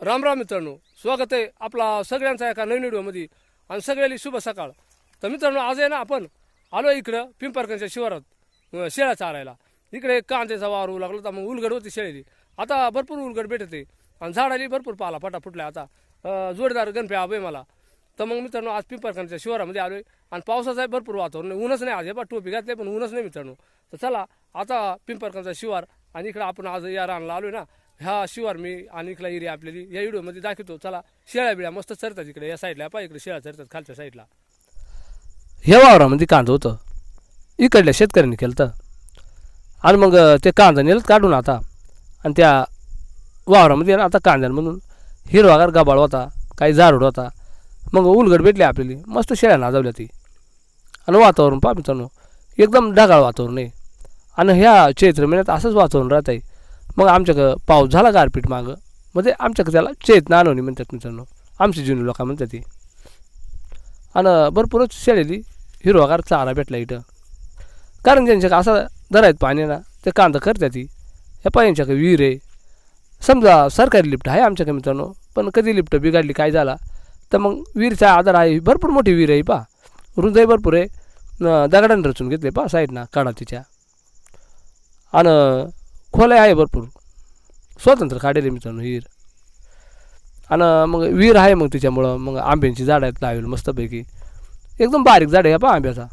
राम राम मित्रांनो स्वागत आहे आपला सगळ्यांचा एका नवीन व्हिडिओमध्ये आणि सगळ्याली शुभ सकाळ. तर मित्रांनो आज आहे ना आपण आलो इकडं पिंपरकनच्या शिवारात शेळ्या चारायला. इकडे कांद्याचा वावर होऊ लागला तर मग उलगड होती शेळीली आता भरपूर उलगड भेटते आणि झाडाली भरपूर पाला फटा फुटल्या आता. अं, गणपे आबे मला. तर मग मित्रांनो आज पिंपरकनच्या शिवारामध्ये आलोय आणि पावसाचं आहे भरपूर वातावरण. नाही ऊनच नाही आज हे बा टोपी घातले पण ऊनच नाही मित्रांनो. तर चला आता पिंपरकनचा शिवार आणि इकडं आपण आज या रानला आलोय ना. ह्या शिवार मी आणि इकडला एरिया आपल्याली. या व्हिडिओमध्ये दाखवतो. चला शेळ्या बिळ्या मस्त चरतात इकडे या साईडला. पा इकडे शेळ्या चरतात खालच्या साईडला. ह्या वावरामध्ये कांदा होतं. इकडल्या शेतकऱ्यांनी केलं तर आणि मग ते कांदा नेलं काढून आता. आणि त्या वावरामध्ये ना आता कांद्यांमधून हिरवागार गबाळ होता काही जारूड होता. मग उलगड भेटली आपल्याली. मस्त शेळ्या नाजावल्या ती. आणि वातावरण पहा मित्रांनो एकदम ढगाळ वातावरण आहे. आणि ह्या चैत्र महिन्यात असंच वातावरण राहत आहे मग आमच्याकडं पाऊस झाला गारपीट मागं. म्हणजे आमच्याकडे त्याला चेत नानवणी म्हणतात मित्रांनो. आमची जुनी लोक म्हणतात ती. आणि भरपूरच शेळेली हिरवागार चारा भेटला इथं. कारण ज्यांच्याकडे असा धरायत पाणी ना ते कांदा करतात ती. ह्या पायांच्याकडे विहीर आहे. समजा सरकारी लिफ्ट आहे आमच्याकडे मित्रांनो पण कधी लिफ्ट बिघडली काय झाला तर मग विहीरचा आधार आहे भरपूर मोठी विहीर आहे पा रुंदही भरपूर आहे. न दगडाने रचून घेतले पा साईडनं काढा तिच्या. आणि खोल्या आहे भरपूर. स्वतंत्र काढेल मित्रांनो विहीर. आणि मग विहीर आहे मग त्याच्यामुळं मग आंब्यांची झाडं आहेत लावेल मस्तपैकी. एकदम बारीक झाड आहे पा आंब्याचा.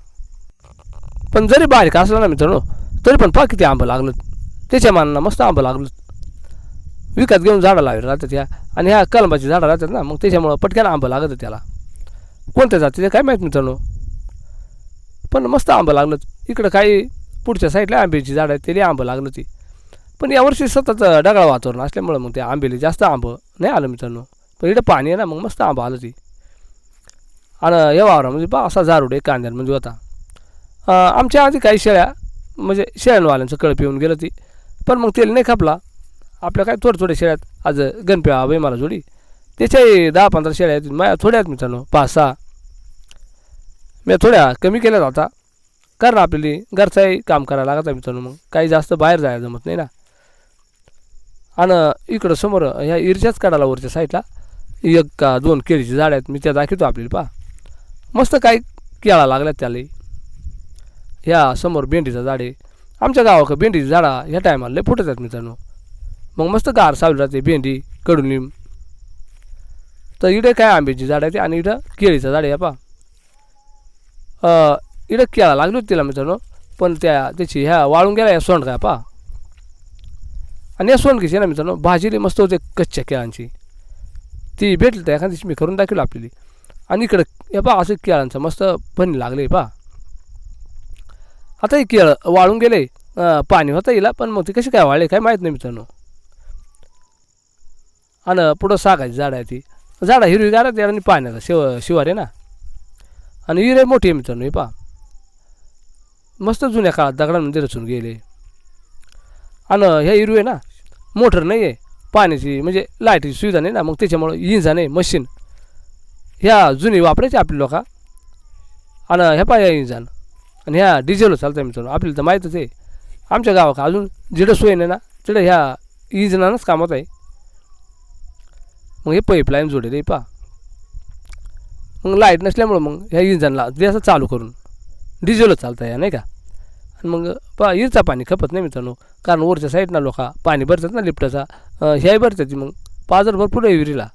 पण जरी बारीक असला ना मित्रांनो तरी पण पहा किती आंबं लागलं त्याच्या मानानं मस्त आंबं लागलं विकत घेऊन झाडं लावेल राहतात ह्या आणि ह्या कलमाची झाडं राहतात ना मग त्याच्यामुळं पटक्यानं आंबं लागतं त्याला. कोणत्या जातीचे काय माहीत मित्रांनो? पण मस्त आंबं लागलं इकडं काही पुढच्या साईडला आंब्याची झाडं आहेत त्याला आंबं लागलं ती पण यावर्षी सतत ढगाळ वातावरण असल्यामुळं मग त्या आंबेले जास्त आंबं नाही आलं मित्रांनो. पण इथं पाणी आहे ना मग मस्त आंबा आलं ती. आणि या वावरामध्ये म्हणजे बा असा जारूड एक म्हणजे होता. आमच्या आधी काही शेळ्या म्हणजे शेळ्यांवाल्यांचं कळप येऊन गेलं ती. पण मग तेल नाही खपला. आपल्या काय थोड्या थोड्या शेळ्यात आज गणप्या आबाई मला जोडी. त्याच्याही दहा पंधरा शेळ्या आहेत माझ्या थोड्या आहेत मित्रांनो पाच सहा. मी थोड्या कमी केल्या आता. कारण आपल्याला घरचाही काम करायला लागत आहे मित्रांनो मग. काही जास्त बाहेर जायला जमत नाही ना. आणि इकडं समोर ह्या इरच्याच काढाला वरच्या साईडला एक का दोन केळीची झाड आहेत. मी त्या दाखवतो आपल्याला पहा. मस्त काही केळा लागल्यात त्याला ह्या समोर भेंडीचं झाड आहे. आमच्या गावाकडं भेंडीची झाडा ह्या टायमाला लय फुटत आहेत मित्रांनो. मग मस्त गार सावली राहते भेंडी कडुलिंब. तर इकडे काय आंब्याची झाड आहे ते आणि इकडं केळीचं झाड आहे पा इकडं केळा लागली होती तिला मित्रांनो पण त्या त्याची ह्या वाळून गेला या सोंड काय पा आणि या सोंडकीची ना मित्रांनो भाजीली मस्त होते कच्च्या केळांची. ती भेटली तर एखाद्या दिवशी मी करून दाखवलं आपली आणि इकडं हे पा असं केळांचं मस्त पण लागले पा आता हे केळं वाळून गेले पाणी होतं येईल पण मग ते कशी काय वाळले काय माहीत नाही मित्रांनो. आणि पुढं सागायची झाड आहे ती. झाडं हिरवीगार आहे आणि पाण्याचा शिव शिवार आहे ना. आणि हिरे मोठी आहे मित्रांनो हे पा मस्त जुन्या काळात दगडांमध्ये रचून गेले. आणि ह्या हिरवी आहे ना मोटर नाही आहे पाण्याची म्हणजे लाईटीची सुविधा नाही ना मग त्याच्यामुळं इंजन आहे मशीन. ह्या जुनी वापरायची आपली लोक. आणि ह्या पाय इंजन. आणि ह्या डिझेलवर चालतं मित्रांनो आपल्याला तर माहीतच आहे. आमच्या गावात अजून जिडं सोय नाही ना तिडं ह्या इंजनानंच कामात आहे मग हे पाईपलाईन जोडेल आहे पा मग लाइट नसल्यामुळं मग ह्या इंजनला ते असं चालू करून डिझेलच चालतं या नाही का? आणि मग पा इरचा पाणी खपत नाही मित्रांनो. कारण वरच्या साईडनं लोका पाणी भरतात ना लिफ्टाचा. ह्याही भरतात ती मग. पाजर भरपूर आहे विहिरीला.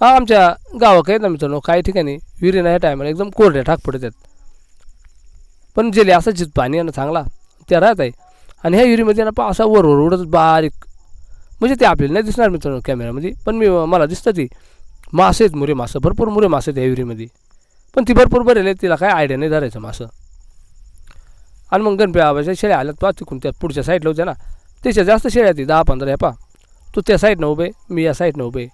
हा आमच्या गावाकडे आहेत ना मित्रांनो काही ठिकाणी विहिरीना ह्या टायमाला एकदम कोरड्या ठाक पडतात. पण जेले असं जित पाणी आहे ना चांगला त्या राहत आहे. आणि ह्या विहिरीमध्ये ना पा असा वरवर उडत बारीक. म्हणजे ते आपल्याला नाही दिसणार मित्रांनो कॅमेऱ्यामध्ये पण मी मला दिसतं ती. मासे आहेत मुरे मासं भरपूर मुरे मासे आहेत ह्या विहिरीमध्ये. पण ती भरपूर बरेल आहेत तिला काय आयडिया नाही धरायचं मासं. आणि मग गणपती शेळ्या आल्यात पा तिकून त्या पुढच्या साईडला होत्या ना. त्याच्या जास्त शेळ्या ती दहा पंधरा ह्या पा तू त्या साईडनं उभे मी या साईडनं उभे.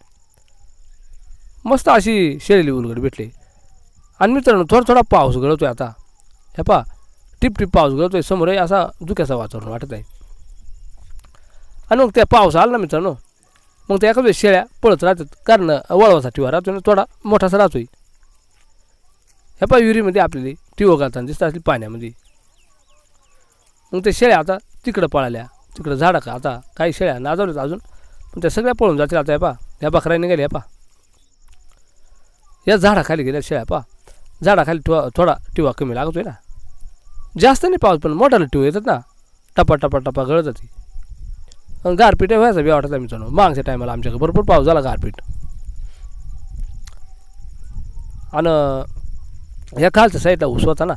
मस्त अशी शेळेली उलगड भेटली. आणि मित्रांनो थोडा थोडा पाऊस गळतोय आता. ह्या पा टिप टिप पाऊस आहे समोरही असा धुक्याचा वातावरण वाटत आहे. आणि मग त्या पाऊस आला ना मित्रांनो मग त्या एखाद्या शेळ्या पळत राहतात. कारण वळवाचा टिवा राहतो ना थोडा मोठासा राहतोय. ह्या पा विहिरीमध्ये आपल्याला टिवो घालताना दिसतात असली पाण्यामध्ये. मग ते शेळ्या आता तिकडं पळाल्या. तिकडं झाडं का आता काही शेळ्या नाजवल्यात अजून. पण त्या सगळ्या पळून जातील आता हे पा ह्या बकऱ्या निघाल्या पा या झाडाखाली गेल्या शेळ्या पा झाडाखाली ठेवा थोडा टिवा कमी लागतोय ना. जास्त नाही पाऊस पण मोठाला टिव येतात ना. टपा टपा टपा गळत जाते. गारपीट व्हायचा बी वाटत मित्रांनो. मागच्या टायमाला आमच्याकडे भरपूर पाऊस झाला गारपीट. आणि ह्या खालच्या साईडला ऊस होता ना.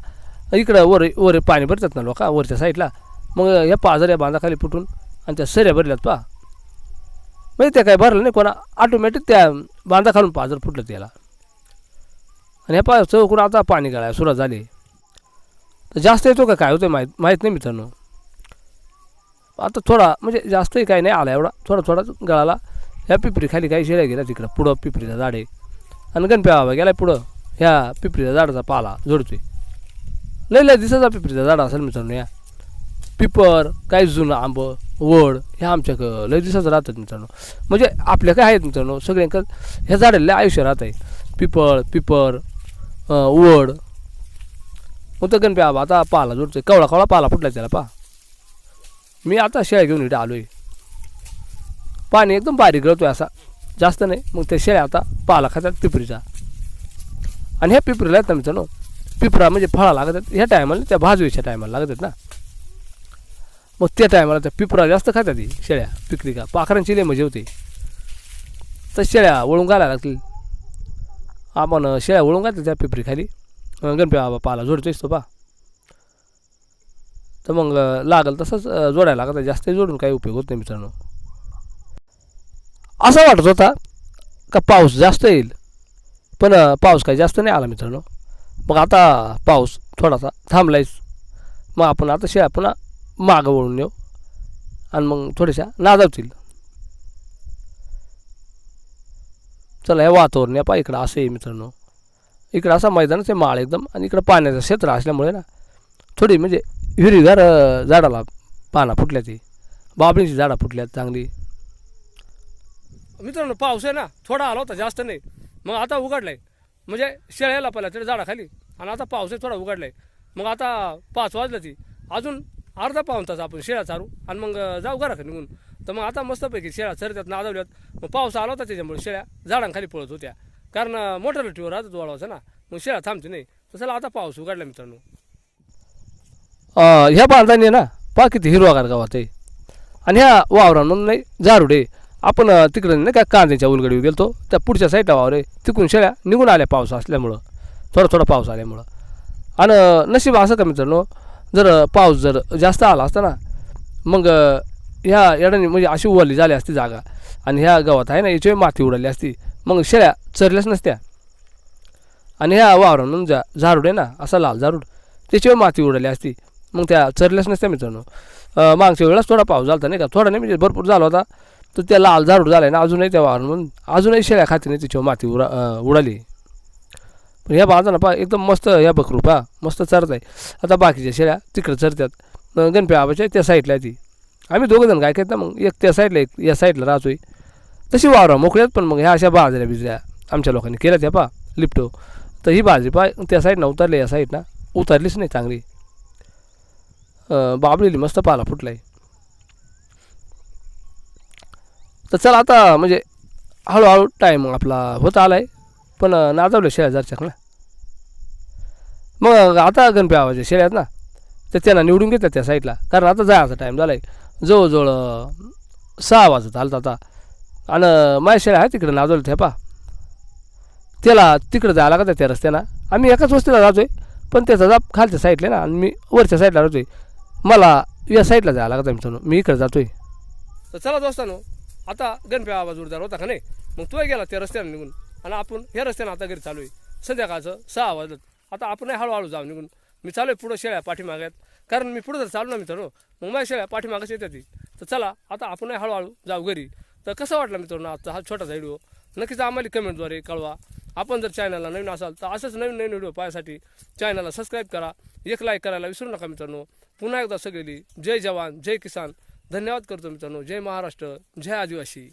इकडं वर वर पाणी भरतात ना लोक वरच्या साईडला. मग ह्या पाजऱ्या बांधाखाली फुटून आणि त्या सऱ्या भरल्यात पा म्हणजे त्या काय भरलं नाही कोणा ऑटोमॅटिक त्या बांधा खालून पाजर फुटलं त्याला. आणि ह्या पा चौकून आता पाणी गळाय सुरुवात झाली. तर जास्त येतो का काय होतं माहीत माहीत नाही मित्रांनो. आता थोडा म्हणजे जास्तही काही नाही आला एवढा थोडा थोडा गळाला. ह्या पिपरी खाली काही शिऱ्या गेल्या तिकडं पुढं पिपरीचा झाड. आहे आणि गणप्या बाबा गेला पुढं ह्या पिपरीच्या झाडाचा पाला जोडतोय लय लय दिसाचा पिपरीचं झाड असेल मित्रांनो या. पिपर काही जुनं आंब वड ह्या आमच्याकडं लय दिसाचं राहतात मित्रांनो. म्हणजे आपल्या काय आहेत मित्रांनो सगळ्यांक ह्या झाडाला लय आयुष्य राहत आहे. पिपळ पिपर वड. मग तर गणप्या आबा आता पाला जोडतोय. कवळा कवळा पाला फुटला त्याला पा मी आता शेळ्या घेऊन इथे आलो आहे पाणी एकदम बारीक गळतोय असा. जास्त नाही मग त्या शेळ्या आता पाला खातात पिपरीचा. आणि ह्या पिपरीला आहेत ना मित्रांनो पिपरा म्हणजे फळा लागत आहेत. ह्या टायमाला त्या भाजवीच्या टायमाला लागत आहेत ना. मग त्या टायमाला त्या पिपरा जास्त खातात ती शेळ्या पिकली का? पाखरांची लय म्हणजे होते. तर शेळ्या वळून घालायला लागतील. आपण शेळ्या वळून घालतो त्या पिपरी खाली गणपती बाबा पाला जोडतोयस तो पा. तर मग लागल तसंच जोडायला लागत जास्त जोडून काही उपयोग होत नाही मित्रांनो. असं वाटत होता का पाऊस जास्त येईल? पण पाऊस काही जास्त नाही आला मित्रांनो. मग आता पाऊस थोडासा थांबलायच. मग आपण आता शेळ्या पुन्हा मागं वळून येऊ. आणि मग थोड्याशा नाजावतील चला हे वातावरण या पा इकडं असं आहे मित्रांनो. इकडं असा मैदानच आहे माळ एकदम. आणि इकडं पाण्याचं क्षेत्र असल्यामुळे ना थोडी म्हणजे हिरवीगार झाडाला पाना फुटल्या ते बाबळीची झाडं फुटल्यात चांगली. मित्रांनो पाऊस आहे ना थोडा आला होता जास्त नाही. मग आता उघडलाय. म्हणजे शेळ्याला पहिला तिथे झाडाखाली. आणि आता पावसही थोडा उघडला आहे मग आता पाच वाजलं ती. अजून अर्धा पाऊन तास आपण शेळ्या चारू आणि मग जाऊ घराकडे निघून. तर मग आता मस्तपैकी शेळ्या चरत्यात नादवल्यात. मग पाऊस आला होता त्याच्यामुळे शेळ्या झाडांखाली पळत होत्या. कारण मोटर लटीवर राहतात वळवायचं ना मग शेळ्या थांबते नाही. तसं चला आता पाऊस उघडला मित्रांनो. ह्या बांधाने ना पा किती हिरवागार गावात आहे. आणि ह्या वावरानं नाही जारुडे आपण तिकडं तिकडे नाही का कांद्याच्या उलगडीवर गेलतो त्या पुढच्या साईडला वावर आहे. तिकडून शेळ्या निघून आल्या पाऊस असल्यामुळं. थोडा थोडा पाऊस आल्यामुळं. आणि नशीब असं का मित्रांनो जर पाऊस जर जास्त आला असता ना मग ह्या याडाने म्हणजे अशी उवाली झाली असती जागा. आणि ह्या गावात आहे ना याची माती उडाली असती. मग शेळ्या चरल्याच नसत्या. आणि ह्या वावरानं जा झारूड आहे ना असा लाल झारूड त्याच्यावर माती उडाली असती. मग त्या चरल्याच नसत्या मित्रांनो. मागच्या वेळेलाच थोडा पाऊस झाला होता नाही का? थोडा नाही म्हणजे भरपूर झाला होता. तर त्या लाल झाला आहे ना अजूनही त्या वावरून म्हणून अजूनही शेळ्या खाते नाही त्याच्यावर माती उडा उडाली. पण ह्या बाजारानं पा एकदम मस्त ह्या बकरू पा मस्त चरत आहे. आता बाकीच्या शेळ्या तिकडं चरतात गणपती आबाच्या त्या साईडला ती. आम्ही दोघं जण काय करता ना मग एक त्या साईडला एक या साईडला राहतोय. तशी वावरा मोकळ्यात पण मग ह्या अशा बाजऱ्या बिजऱ्या आमच्या लोकांनी केल्या त्या पा लिपटो. तर ही बाजरी पा त्या साईडनं उतरली या साईडनं उतरलीच नाही चांगली. बाबलेली मस्त पाला फुटलाय. तर चला आता म्हणजे हळूहळू टाईम आपला होत आला आहे पण नाजवलं नाचवलं ना मग आता गणपती आहे शेळ्यात ना तर त्यांना निवडून घेतात त्या साईडला कारण आता जायचा टाईम झाला आहे जवळजवळ सहा वाजत आलं आता. आणि माझ्या शेळ्या आहे तिकडे नाजवलं थेपा त्याला तिकडं जायला लागत त्या रस्त्यानं. आम्ही एकाच वस्तीला आहे पण त्याचा जाप खालच्या साईडला ना आणि मी वरच्या साईडला राहतो आहे मला या साईडला जायला लागत आहे मित्रांनो मी इकडे आहे तर चला दोस्तानो आता गणपती आवाज जोरदार होता का नाही? मग तो गेला त्या रस्त्यानं निघून. आणि आपण ह्या रस्त्यानं आता घरी चालू आहे. संध्याकाळचं सहा वाजलं आता आपण हळूहळू जाऊ निघून. मी चालू आहे पुढं शेळ्या पाठीमागात. कारण मी पुढं जर चालू ना मित्रांनो मग माझ्या शेळ्या पाठीमागच येतात ती तर चला आता आपण हळूहळू जाऊ घरी. तर कसं वाटलं मित्रांनो आजचा हा छोटासा व्हिडिओ? नक्कीच आम्हाला कमेंटद्वारे कळवा. आपण जर चॅनलला नवीन असाल तर असंच नवीन नवीन व्हिडिओ पाहायसाठी चॅनलला सबस्क्राईब करा. एक लाईक करायला विसरू नका मित्रांनो. पुन्हा एकदा सगळी जय जवान जय किसान. धन्यवाद करतो मित्रांनो. जय महाराष्ट्र. जय आदिवासी.